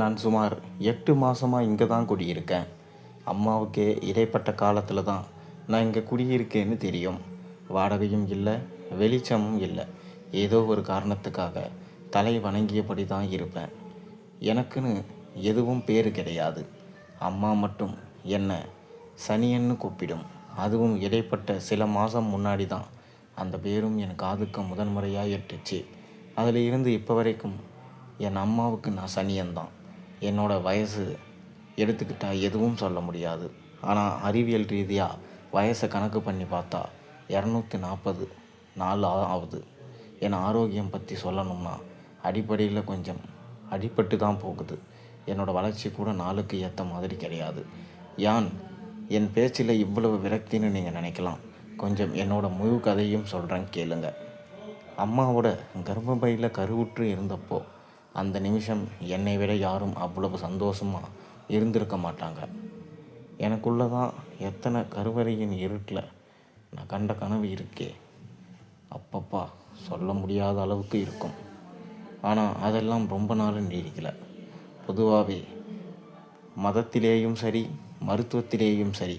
நான் சுமார் எட்டு மாதமாக இங்கே தான் குடியிருக்கேன். அம்மாவுக்கு இடைப்பட்ட காலத்தில் தான் நான் இங்கே குடியிருக்கேன்னு தெரியும். வாடகையும் இல்லை வெளிச்சமும் இல்லை. ஏதோ ஒரு காரணத்துக்காக தலை வணங்கியபடி தான் இருப்பேன். எனக்குன்னு எதுவும் பேர் கிடையாது. அம்மா மட்டும் என்னை சனியன்னு கூப்பிடும். அதுவும் இடைப்பட்ட சில மாதம் முன்னாடி தான். அந்த பேரும் என் காதுக்கு முதன்முறையாக எட்டுச்சு அதில் இருந்து இப்போ வரைக்கும் என் அம்மாவுக்கு நான் சனியன்தான். என்னோட வயசு எடுத்துக்கிட்டால் எதுவும் சொல்ல முடியாது. ஆனால் அறிவியல் ரீதியாக வயசை கணக்கு பண்ணி பார்த்தா இரநூத்தி நாற்பது நாலு ஆ- ஆகுது. என் ஆரோக்கியம் பற்றி சொல்லணும்னா அடிப்படையில் கொஞ்சம் அடிபட்டு தான் போகுது. என்னோடய வளர்ச்சி கூட நாளுக்கு ஏற்ற மாதிரி கிடையாது. யான் என் பேச்சில் இவ்வளவு விரக்தின்னு நீங்கள் நினைக்கலாம். கொஞ்சம் என்னோட முழு கதையும் சொல்கிறேன் கேளுங்க. அம்மாவோட கர்ப்பப்பையில் கருவுற்று இருந்தப்போ அந்த நிமிஷம் என்னை விட யாரும் அவ்வளவு சந்தோஷமாக இருந்திருக்க மாட்டாங்க. எனக்குள்ள தான் எத்தனை கருவறையின் இருட்டில் நான் கண்ட கனவு இருக்கே. அப்பப்பா சொல்ல முடியாத அளவுக்கு இருக்கும். ஆனால் அதெல்லாம் ரொம்ப நாள் நீடிக்கலை. பொதுவாகவே மதத்திலேயும் சரி மருத்துவத்திலேயும் சரி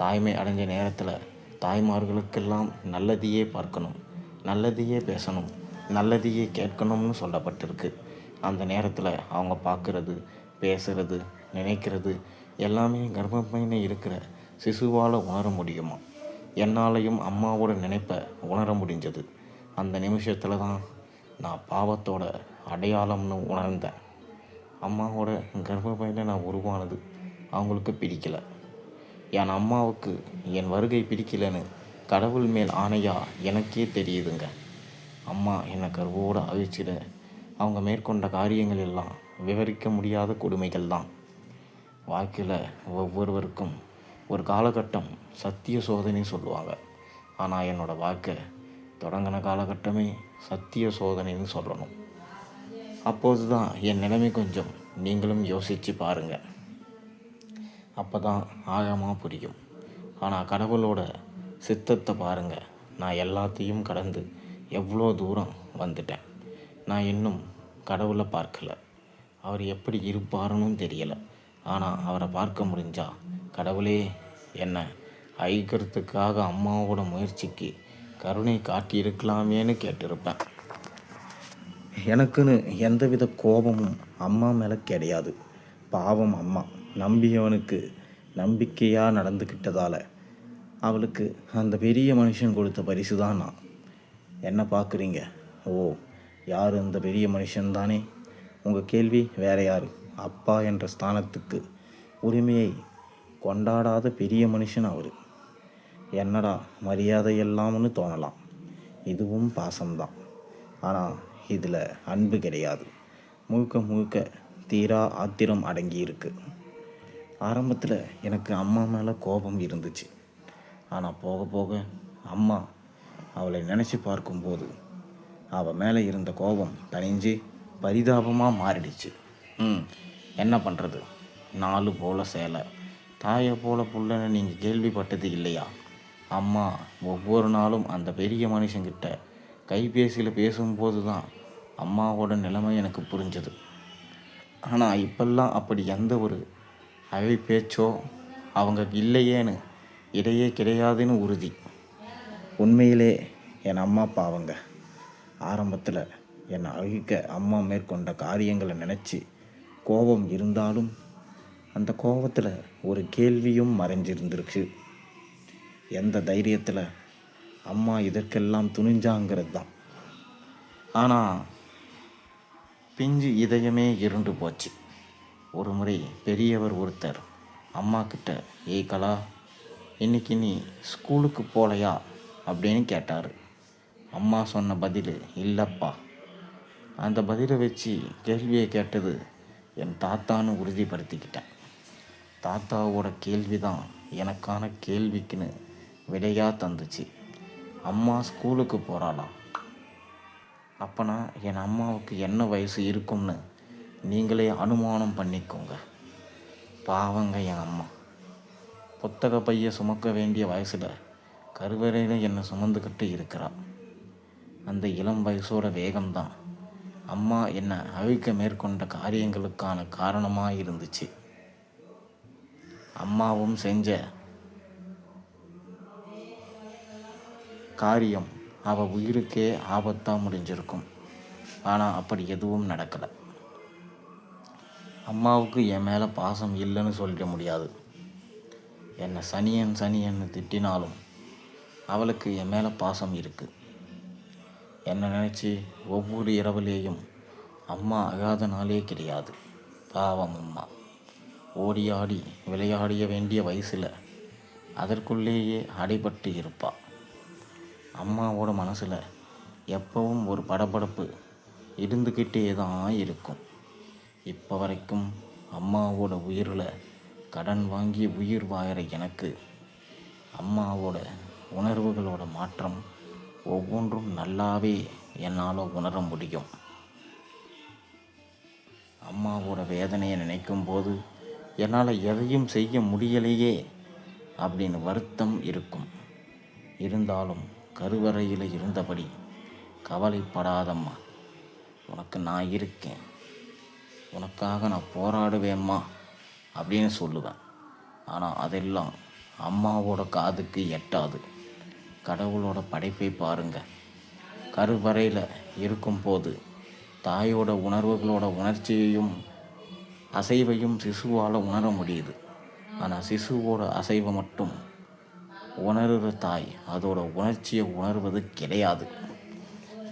தாய்மை அடைஞ்ச நேரத்தில் தாய்மார்களுக்கெல்லாம் நல்லதையே பார்க்கணும் நல்லதையே பேசணும் நல்லதையே கேட்கணும்னு சொல்லப்பட்டிருக்கு. அந்த நேரத்தில் அவங்க பார்க்குறது பேசுறது நினைக்கிறது எல்லாமே கர்ப்பப்பையனை இருக்கிற சிசுவால் உணர முடியுமா? என்னாலையும் அம்மாவோட நினைப்பை உணர முடிஞ்சது. அந்த நிமிஷத்தில் தான் நான் பாவத்தோட அடையாளம்னு உணர்ந்தேன். அம்மாவோட கர்ப்பப்பையில் நான் உருவானது அவங்களுக்கு பிடிக்கல. என் அம்மாவுக்கு என் வருகை பிடிக்கலன்னு கடவுள் மேல் ஆணையாக எனக்கே தெரியுதுங்க. அம்மா என்னை கருவோடு அழிச்சிட அவங்க மேற்கொண்ட காரியங்கள் எல்லாம் விவரிக்க முடியாத கொடுமைகள் தான் வாழ்க்கையில் ஒவ்வொருவருக்கும் ஒரு காலகட்டம் சத்திய சோதனை சொல்லுவாங்க. ஆனால் என்னோடய வாழ்க்கை தொடங்கின காலகட்டமே சத்திய சோதனைன்னு சொல்லணும். அப்போது தான் என் நிலைமை கொஞ்சம் நீங்களும் யோசித்து பாருங்கள் அப்போ தான் ஆழமாக புரியும். ஆனால் கடவுளோட சித்தத்தை பாருங்கள் நான் எல்லாத்தையும் கடந்து எவ்வளோ தூரம் வந்துட்டேன். நான் இன்னும் கடவுளை பார்க்கல. அவர் எப்படி இருப்பாருன்னு தெரியலை. ஆனால் அவரை பார்க்க முடிஞ்சா கடவுளே என்ன ஐக்கிறதுக்காக அம்மாவோட முயற்சிக்கு கருணை காட்டியிருக்கலாமேன்னு கேட்டிருப்பேன். எனக்குன்னு எந்தவித கோபமும் அம்மா மேலே கிடையாது. பாவம் அம்மா. நம்பியவனுக்கு நம்பிக்கையாக நடந்துக்கிட்டதால அவளுக்கு அந்த பெரிய மனுஷன் கொடுத்த பரிசு தான் நான். என்ன பார்க்குறீங்க? ஓ யார்? அந்த பெரிய மனுஷன் தானே? உங்கள் கேள்வி வேற யார்? அப்பா என்ற ஸ்தானத்துக்கு உரிமையை கொண்டாடாத பெரிய மனுஷன் அவர். என்னடா மரியாதை எல்லாம்னு தோணலாம். இதுவும் பாசம்தான். ஆனால் இதில் அன்பு கிடையாது. முழுக்க முழுக்க தீரா ஆத்திரம் அடங்கியிருக்கு. ஆரம்பத்தில் எனக்கு அம்மா மேலே கோபம் இருந்துச்சு. ஆனால் போக போக அம்மா அவளை நினச்சி பார்க்கும்போது அவள் மேலே இருந்த கோபம் தனிஞ்சு பரிதாபமாக மாறிடுச்சு. ம் என்ன பண்ணுறது நாலு போல சேலை. தாயை போல புள்ளன்னு நீங்கள் கேள்விப்பட்டது இல்லையா? அம்மா ஒவ்வொரு நாளும் அந்த பெரிய மனுஷங்கிட்ட கைபேசியில் பேசும்போது தான் அம்மாவோட நிலைமை எனக்கு புரிஞ்சது. ஆனால் இப்பெல்லாம் அப்படி எந்த ஒரு அழை பேச்சோ அவங்க இல்லையேன்னு இடையே கிடையாதுன்னு உறுதி. உண்மையிலே என் அம்மா பாவங்க ஆரம்பத்தில் என்னை அழிக்க அம்மா மேற்கொண்ட காரியங்களை நினச்சி கோபம் இருந்தாலும் அந்த கோபத்தில் ஒரு கேள்வியும் மறைஞ்சிருந்துருக்கு. எந்த தைரியத்தில் அம்மா இதற்கெல்லாம் துணிஞ்சாங்கிறது தான் ஆனால் பிஞ்சு இதயமே இருண்டு போச்சு. ஒரு முறை பெரியவர் ஒருத்தர் அம்மா கிட்ட ஏய் கலா இன்னைக்கு நீ ஸ்கூலுக்கு போகலையா அப்படின்னு கேட்டார். அம்மா சொன்ன பதில் இல்லைப்பா. அந்த பதிலை வச்சு கேள்வியை கேட்டது என் தாத்தான்னு உறுதிப்படுத்திக்கிட்டேன். தாத்தாவோட கேள்வி தான் எனக்கான கேள்விக்குன்னு விடையாக தந்துச்சு. அம்மா ஸ்கூலுக்கு போகிறாளாம் அப்போனா என் அம்மாவுக்கு என்ன வயசு இருக்கும்னு நீங்களே அனுமானம் பண்ணிக்கோங்க. பாவங்க என் அம்மா. புத்தக பைய சுமக்க வேண்டிய வயசில் கருவறையில் என்னை சுமந்துக்கிட்டு இருக்கிறா? அந்த இளம் வயசோட வேகம்தான். அம்மா என்னை அழிக்க மேற்கொண்ட காரியங்களுக்கான காரணமாக இருந்துச்சு அம்மாவும் செஞ்ச காரியம் அவள் உயிருக்கே ஆபத்தாக முடிஞ்சிருக்கும். ஆனால் அப்படி எதுவும் நடக்கலை. அம்மாவுக்கு என் மேலே பாசம் இல்லைன்னு சொல்லிட முடியாது. என்னை சனியன் சனியன்னு திட்டினாலும் அவளுக்கு என் மேலே பாசம் இருக்குது என்னை நினச்சி ஒவ்வொரு இரவுலேயும் அம்மா அழாத நாளே கிடையாது. பாவம் அம்மா. ஓடி ஆடி விளையாடிய வேண்டிய வயசில் அதற்குள்ளேயே அடைபட்டு இருப்பாள் அம்மாவோட மனசில் எப்பவும் ஒரு படபடப்பு இருந்துக்கிட்டே தான் இருக்கும். இப்போ வரைக்கும் அம்மாவோட உயிரில் கடன் வாங்கி உயிர் வாயிற எனக்கு அம்மாவோட உணர்வுகளோட மாற்றம் ஒவ்வொன்றும் நல்லாவே என்னால் உணர முடியும். அம்மாவோட வேதனையை நினைக்கும் போது என்னால் எதையும் செய்ய முடியலையே அப்படின்னு வருத்தம் இருக்கும். இருந்தாலும் கருவறையில் இருந்தபடி கவலைப்படாதம்மா. உனக்கு நான் இருக்கேன். உனக்காக நான் போராடுவேம்மா அப்படின்னு சொல்லுவேன். ஆனால் அதெல்லாம் அம்மாவோட காதுக்கு எட்டாது. கடவுளோட படைப்பை பாருங்க. கருவறையில் இருக்கும்போது தாயோட உணர்வுகளோட உணர்ச்சியையும் அசைவையும் சிசுவால் உணர முடியுது. ஆனால் சிசுவோட அசைவை மட்டும் உணர்கிற தாய் அதோட உணர்ச்சியை உணர்வது கிடையாது.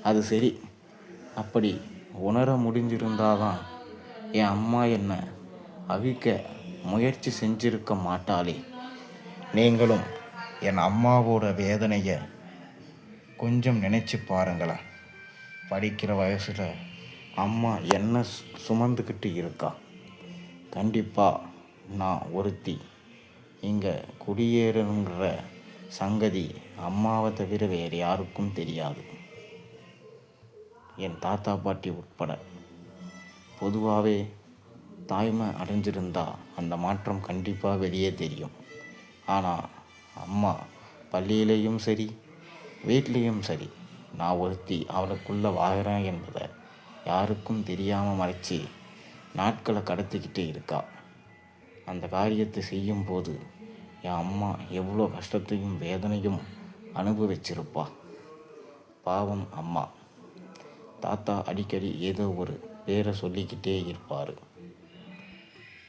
அது சரி. அப்படி உணர முடிஞ்சிருந்தாதான் என் அம்மா என்னை அவிக்க முயற்சி செஞ்சிருக்க மாட்டாளே. நீங்களும் என் அம்மாவோட வேதனையை கொஞ்சம் நினச்சி பாருங்களேன் படிக்கிற வயசில் அம்மா என்ன சு- சுமந்துக்கிட்டு இருக்கா? கண்டிப்பாக நான் ஒருத்தி. இங்கே குடியேறணுங்கிற சங்கதி அம்மாவை தவிர வேறு யாருக்கும் தெரியாது. என் தாத்தா பாட்டி உட்பட. பொதுவாகவே தாய்மை அடைஞ்சிருந்தா அந்த மாற்றம் கண்டிப்பாக வெளியே தெரியும். ஆனால் அம்மா பள்ளியிலையும் சரி வீட்லேயும் சரி நான் ஒருத்தி அவளுக்குள்ளே வாழ்கிறேன் என்பதை யாருக்கும் தெரியாமல் மறைச்சி நாட்களை கடத்திக்கிட்டே இருக்கா. அந்த காரியத்தை செய்யும்போது என் அம்மா எவ்வளோ கஷ்டத்தையும் வேதனையும் அனுபவிச்சிருப்பா. பாவம் அம்மா. தாத்தா அடிக்கடி ஏதோ ஒரு பேரை சொல்லிக்கிட்டே இருப்பார்.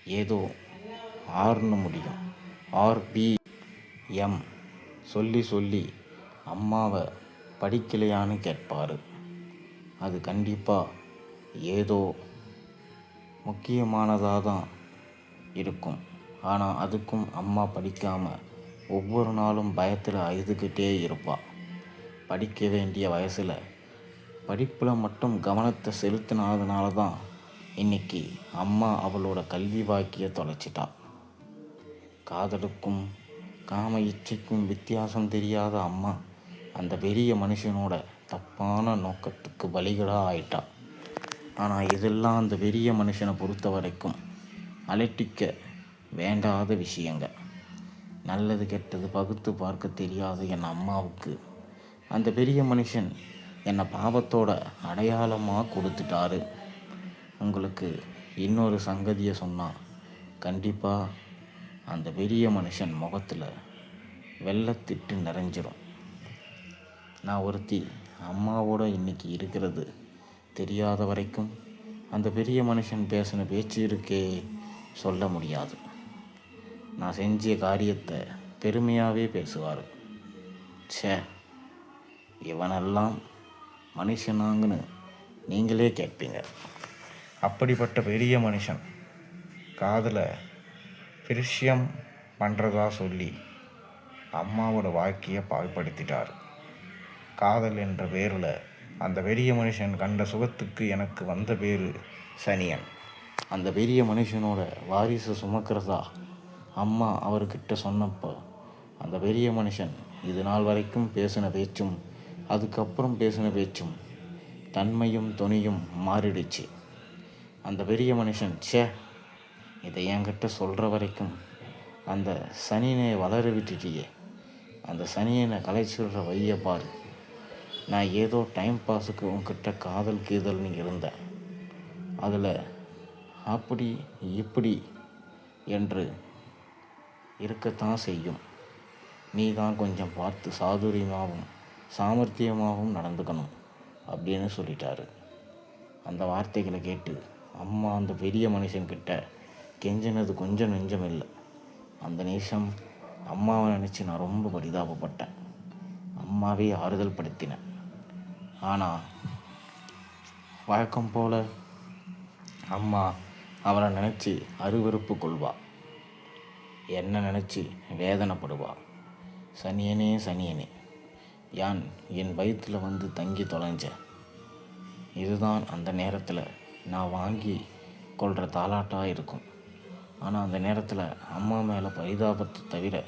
ஏதோ ஆறுன்னு முடியும். R P M. சொல்லி சொல்லி அம்மாவை படிக்கலையான்னு கேட்பார். அது கண்டிப்பாக ஏதோ முக்கியமானதாக தான் இருக்கும். ஆனால் அதுக்கும் அம்மா படிக்காமல் ஒவ்வொரு நாளும் பயத்தில் அழுதுகிட்டே இருப்பாள் படிக்க வேண்டிய வயசில் படிப்பில் மட்டும் கவனத்தை செலுத்தினதுனால தான் இன்னைக்கு அம்மா அவளோட கல்வி வாக்கியை தொலைச்சிட்டா. காதலுக்கும் காம இச்சைக்கும் வித்தியாசம் தெரியாத அம்மா அந்த பெரிய மனுஷனோட தப்பான நோக்கத்துக்கு பலிகளாக ஆயிட்டா. ஆனால் இதெல்லாம் அந்த பெரிய மனுஷனை பொறுத்த வரைக்கும் அலட்டிக்க வேண்டாத விஷயங்க. நல்லது கெட்டது பகுத்து பார்க்க தெரியாத என் அம்மாவுக்கு. அந்த பெரிய மனுஷன் என்னை பாவத்தோட அடையாளமாக கொடுத்துட்டாரு. உங்களுக்கு இன்னொரு சங்கதியை சொன்னால் கண்டிப்பாக அந்த பெரிய மனுஷன் முகத்தில் வெள்ளத்திட்டு நிறைஞ்சிரும். நான் ஒருத்தி அம்மாவோட இன்றைக்கி இருக்கிறது தெரியாத வரைக்கும் அந்த பெரிய மனுஷன் பேசின பேச்சு இருக்கே சொல்ல முடியாது. நான் செஞ்ச காரியத்தை பெருமையாகவே பேசுவார். சே இவனெல்லாம் மனுஷனாங்கன்னு நீங்களே கேட்பீங்க. அப்படிப்பட்ட பெரிய மனுஷன் காதில் கிருஷ்யம் பண்ணுறதா சொல்லி அம்மாவோட வாழ்க்கையை பாழ்படுத்திட்டார் காதல் என்ற பேரில் அந்த பெரிய மனுஷன் கண்ட சுகத்துக்கு எனக்கு வந்த பேர் சனியன். அந்த பெரிய மனுஷனோட வாரிசு சுமக்கிறதா அம்மா அவர்கிட்ட சொன்னப்போ அந்த பெரிய மனுஷன் இது நாள் வரைக்கும் பேசின பேச்சும் அதுக்கப்புறம் பேசின பேச்சும் தன்மையும் துணியும் மாறிடுச்சு. அந்த பெரிய மனுஷன் ச்சே இதை என்கிட்ட சொல்கிற வரைக்கும் அந்த சனினை வளர விட்டுட்டியே அந்த சனியனை கலைச்சுடுற வைய பாரு. நான் ஏதோ டைம் பாஸுக்கு உங்ககிட்ட காதல் கீதல்னு இருந்தேன். அதில் அப்படி இப்படி என்று இருக்கத்தான் செய்யும். நீ தான் கொஞ்சம் பார்த்து சாதுரியமாகவும் சாமர்த்தியமாகவும் நடந்துக்கணும் அப்படின்னு சொல்லிட்டாரு. அந்த வார்த்தைகளை கேட்டு அம்மா அந்த பெரிய மனுஷன்கிட்ட கெஞ்சினது கொஞ்சம் நெஞ்சம் இல்லை அந்த நிமிஷம் அம்மாவை நினச்சி நான் ரொம்ப பரிதாபப்பட்டேன். அம்மாவே ஆறுதல் படுத்தினேன் ஆனால் வழக்கம் போல் அம்மா அவளை நினச்சி அருவருப்பு கொள்வா. என்ன நினச்சி வேதனைப்படுவா. சனியனே சனியனே யான் என் வயிற்றில் வந்து தங்கி தொலைஞ்சேன் இதுதான் அந்த நேரத்தில் நான் வாங்கி கொள்கிற தாலாட்டாக இருக்கும். ஆனால் அந்த நேரத்தில் அம்மா மேலே பரிதாபத்தை தவிர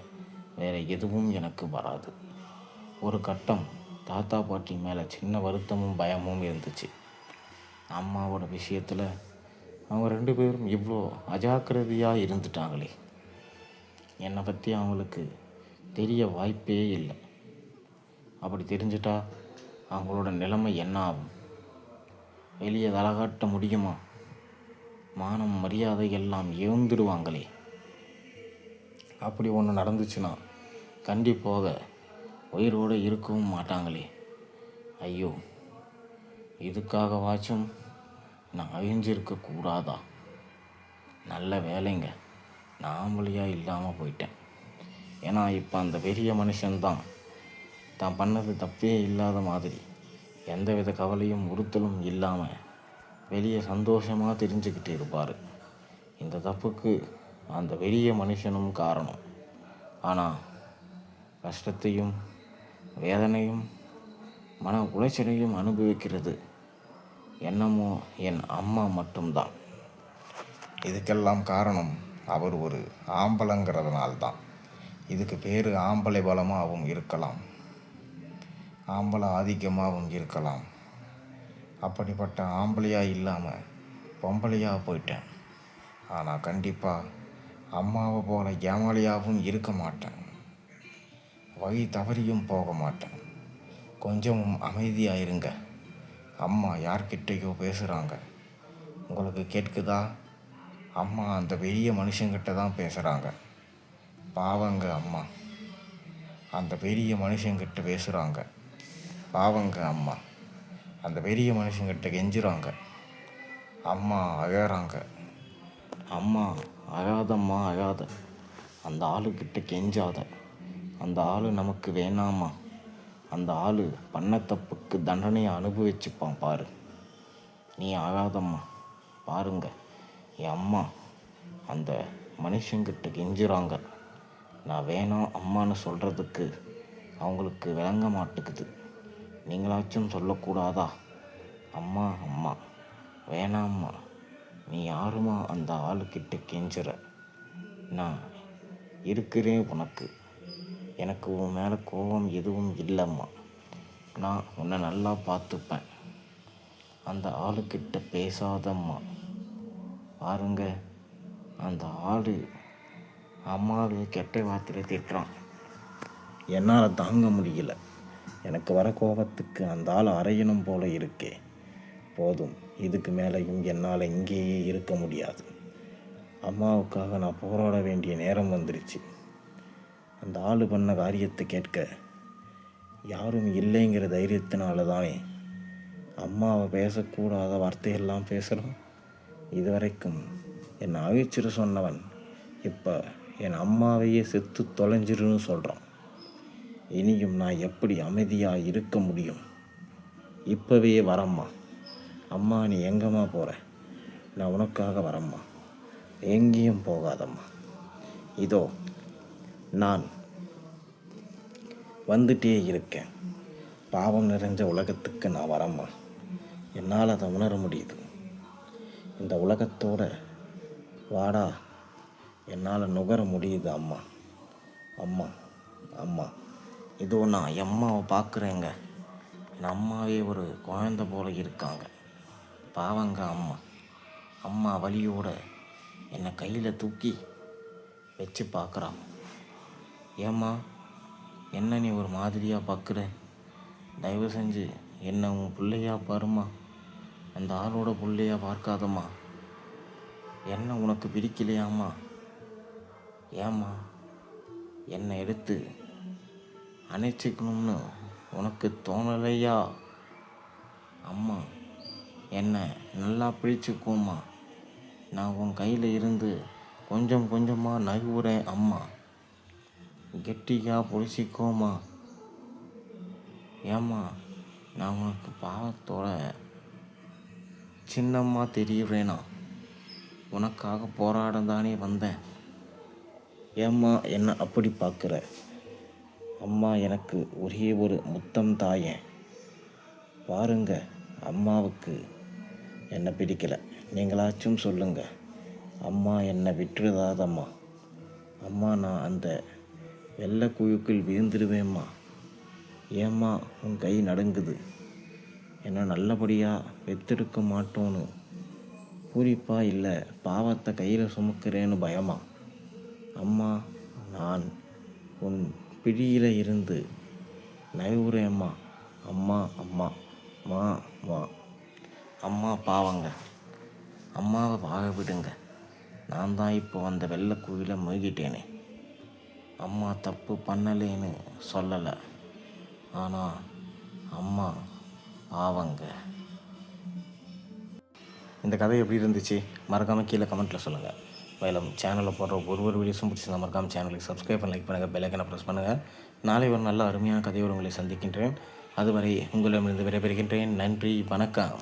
வேறு எதுவும் எனக்கு வராது. ஒரு கட்டம் தாத்தா பாட்டி மேலே சின்ன வருத்தமும் பயமும் இருந்துச்சு. அம்மாவோட விஷயத்தில் அவங்க ரெண்டு பேரும் இவ்வளோ அஜாக்கிரதையாக இருந்துட்டாங்களே. என்னை பற்றி அவங்களுக்கு தெரிய வாய்ப்பே இல்லை. அப்படி தெரிஞ்சிட்டா அவங்களோட நிலைமை என்ன ஆகும்? வெளியே தலகாட்ட முடியுமா? மானம் மரியாதை எல்லாம் இழந்துடுவாங்களே அப்படி ஒன்று நடந்துச்சுன்னா கண்டிப்பாக உயிரோடு இருக்கவும் மாட்டாங்களே. ஐயோ இதுக்காகவாச்சும் நான் அழிஞ்சிருக்க கூடாதா? நல்ல வேலைங்க. நாமளியாக இல்லாமல் போயிட்டேன். ஏன்னா இப்போ அந்த பெரிய மனுஷன்தான். தான் பண்ணது தப்பே இல்லாத மாதிரி. எந்தவித கவலையும் உறுத்தலும் இல்லாமல் வெளியே சந்தோஷமாக தெரிஞ்சுக்கிட்டு இருப்பார். இந்த தப்புக்கு அந்த பெரிய மனுஷனும் காரணம். ஆனால் கஷ்டத்தையும் வேதனையும் மன உளைச்சலையும் அனுபவிக்கிறது என்னமோ என் அம்மா மட்டும்தான். இதுக்கெல்லாம் காரணம் அவர் ஒரு ஆம்பளங்கிறதுனால்தான். இதுக்கு பேர் ஆம்பளை பலமாகவும் இருக்கலாம். ஆம்பளை ஆதிக்கமாகவும் இருக்கலாம். அப்படிப்பட்ட ஆம்பளையாக இல்லாமல் பொம்பளையாக போயிட்டேன். ஆனால் கண்டிப்பாக அம்மாவை போல ஏமாளியாகவும் இருக்க மாட்டேன். வழி தவறியும் போக மாட்டேன். கொஞ்சமும் அமைதியாக இருங்க. அம்மா யார்கிட்டயோ பேசுகிறாங்க உங்களுக்கு கேட்குதா? அம்மா அந்த பெரிய மனுஷங்கிட்ட தான் பேசுகிறாங்க பாவங்க அம்மா. அந்த பெரிய மனுஷங்கிட்ட பேசுகிறாங்க பாவங்க அம்மா. அந்த பெரிய மனுஷங்கிட்ட கெஞ்சுறாங்க. அம்மா அழகிறாங்க அம்மா அழாதம்மா அழாத. அந்த ஆளுக்கிட்ட கெஞ்சாத. அந்த ஆள் நமக்கு வேணாமா? அந்த ஆள் பண்ண தப்புக்கு தண்டனையை அனுபவிச்சுப்பான் பாரு. நீ ஆகாதம்மா பாருங்க. என் அம்மா அந்த மனுஷங்கிட்ட கெஞ்சுறாங்க. நான் வேணாம் அம்மான்னு சொல்கிறதுக்கு அவங்களுக்கு விளங்க மாட்டேங்குது நீங்களாச்சும் சொல்லக்கூடாதா? அம்மா அம்மா. வேணாம்மா. நீ யாருமா அந்த ஆளுக்கிட்ட கெஞ்சுற? நான் இருக்கிறேன் உனக்கு. எனக்கு உன் மேலே கோபம் எதுவும் இல்லைம்மா. நான் உன்னை நல்லா பார்த்துப்பேன். அந்த ஆளுக்கிட்ட பேசாதம்மா. பாருங்க அந்த ஆள் அம்மாவை கெட்ட வார்த்தையில் திட்டுறான். என்னால் தாங்க முடியல. எனக்கு வர கோபத்துக்கு அந்த ஆள் அறையணும் போல இருக்கே. போதும் இதுக்கு மேலேயும் என்னால் இங்கேயே இருக்க முடியாது. அம்மாவுக்காக நான் போராட வேண்டிய நேரம் வந்துருச்சு. அந்த ஆள் பண்ண காரியத்தை கேட்க யாரும் இல்லைங்கிற தைரியத்தினால தானே அம்மாவை பேசக்கூடாத வார்த்தையெல்லாம் பேசுகிறோம் இதுவரைக்கும் என்னை அவிச்சிரு சொன்னவன் இப்போ என் அம்மாவையே செத்து தொலைஞ்சிருன்னு சொல்கிறான் இனியும் நான் எப்படி அமைதியாக இருக்க முடியும்? இப்போவே வரம்மா. அம்மா நீ எங்கம்மா போகிற நான் உனக்காக வரம்மா. எங்கேயும் போகாதம்மா. இதோ நான் வந்துட்டே இருக்கேன். பாவம் நிறைஞ்ச உலகத்துக்கு நான் வரம்மா. என்னால் அதை உணர முடியுது. இந்த உலகத்தோட வாடா. என்னால் நுகர முடியுது அம்மா. அம்மா அம்மா. இதோ நான் எம்மாவை அம்மாவை பார்க்குறேங்க. என் அம்மாவே ஒரு குழந்த போல இருக்காங்க. பாவங்க அம்மா. அம்மா வலியோட என்னை கையில் தூக்கி வச்சு பார்க்குறான் ஏம்மா என்ன நீ ஒரு மாதிரியாக பார்க்குற? தயவு செஞ்சு என்னை உன் பிள்ளையா பாரும்மா. அந்த ஆளோட பிள்ளையாக பார்க்காதம்மா. என்ன உனக்கு பிடிக்கலையாம்மா? ஏம்மா என்னை எடுத்து அணைச்சிக்கணும்னு உனக்கு தோணலையா? அம்மா என்னை நல்லா பிடிச்சிக்கோம்மா. நான் உன் கையில் இருந்து கொஞ்சம் கொஞ்சமாக நகுவுறேன் அம்மா. கெட்டியாக பிடிச்சிக்கோமா ஏம்மா நான் உனக்கு பாவத்தோட சின்னம்மா தெரியுறேனா? உனக்காக போராட தானே வந்தேன். ஏம்மா என்னை அப்படி பார்க்குற அம்மா எனக்கு ஒரே ஒரு முத்தம் தாயேன் பாருங்க அம்மாவுக்கு என்னை பிடிக்கலை. நீங்களாச்சும் சொல்லுங்க. அம்மா என்னை விட்டுறதாதம்மா அம்மா நான் அந்த வெள்ளை குழுக்குள் விழுந்துடுவேம்மா ஏம்மா உன் கை நடுங்குது. என்னை நல்லபடியாக வெத்தெடுக்க மாட்டோன்னு. பூரிப்பா இல்லை பாவத்தை கையில் சுமக்கிறேன்னு பயமா. அம்மா நான் உன் பிடியில் இருந்து நைவுறேம்மா அம்மா அம்மா அம்மா மா மா அம்மா பாவங்க அம்மாவை வாழ விடுங்க. நான் தான் இப்போ அந்த வெள்ளை குயில முழுகிட்டேனே. அம்மா தப்பு பண்ணலேன்னு சொல்லலை. ஆனால் அம்மா பாவங்க. இந்த கதை எப்படி இருந்துச்சு? மறக்காமல் கீழே கமெண்ட்டில் சொல்லுங்கள் மேலும் சேனலில் போடுற ஒரு ஒரு வீடியோஸும் பிடிச்சிருந்தா மறக்காமல் சேனலுக்கு சப்ஸ்கிரைப் பண்ணி லைக் பண்ணுங்கள் பெல்லைக்கனை ப்ரெஸ் பண்ணுங்கள் நாளை ஒரு நல்ல அருமையான கதையோடு உங்களை சந்திக்கின்றேன். அதுவரை உங்களிடமிருந்து விடைபெறுகின்றேன். நன்றி வணக்கம்.